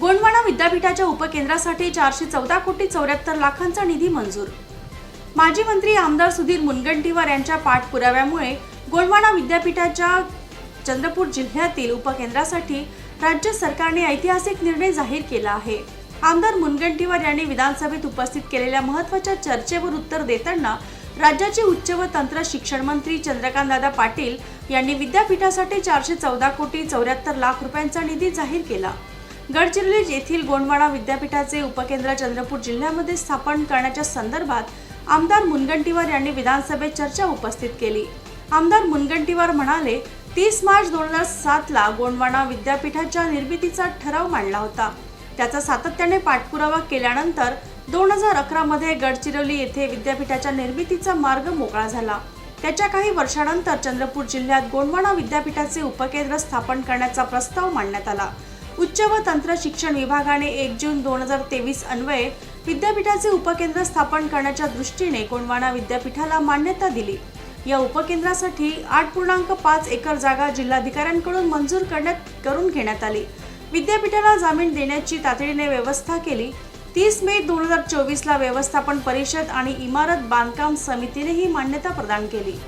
गोंडवाना विद्यापीठाच्या उपकेंद्रासाठी चारशे चौदा कोटी चौऱ्याहत्तर लाखांचा निधी मंजूर. माजी मंत्री आमदार सुधीर मुनगंटीवार यांच्या पाठपुराव्यामुळे गोंडवाना विद्यापीठाच्या चंद्रपूर जिल्ह्यातील उपकेंद्रासाठी राज्य सरकारने ऐतिहासिक निर्णय जाहीर केला आहे. आमदार मुनगंटीवार यांनी विधानसभेत उपस्थित केलेल्या महत्त्वाच्या चर्चेवर उत्तर देताना राज्याचे उच्च व तंत्र शिक्षण मंत्री चंद्रकांतदादा पाटील यांनी विद्यापीठासाठी चारशे चौदा कोटी चौऱ्याहत्तर लाख रुपयांचा निधी जाहीर केला. गडचिरोली येथील गोंडवाडा विद्यापीठाचे उपकेंद्र चंद्रपूर जिल्ह्यामध्ये स्थापन करण्याच्या संदर्भात आमदार मुनगंटीवार यांनी विधानसभेत चर्चा उपस्थित केली. आमदार मुनगंटीवार म्हणाले तीस मार्च दोन हजार सातला गोंडवाडा विद्यापीठाच्या निर्मितीचा ठराव मांडला होता. त्याचा सातत्याने पाठपुरावा केल्यानंतर दोन हजार अकरामध्ये गडचिरोली येथे विद्यापीठाच्या निर्मितीचा मार्ग मोकळा झाला. त्याच्या काही वर्षानंतर चंद्रपूर जिल्ह्यात गोंडवाडा विद्यापीठाचे उपकेंद्र स्थापन करण्याचा प्रस्ताव मांडण्यात आला. उच्च व तंत्र शिक्षण विभागाने एक जून दोन हजार तेवीस अन्वये विद्यापीठाचे उपकेंद्र स्थापन करण्याच्या दृष्टीने कोंडवाणा विद्यापीठाला मान्यता दिली. या उपकेंद्रासाठी आठ पूर्णांक पाच एकर जागा जिल्हाधिकाऱ्यांकडून मंजूर करण्यात करून घेण्यात आली. विद्यापीठाला जामीन देण्याची तातडीने व्यवस्था केली. तीस मे दोन हजार चोवीसला व्यवस्थापन परिषद आणि इमारत बांधकाम समितीने ही मान्यता प्रदान केली.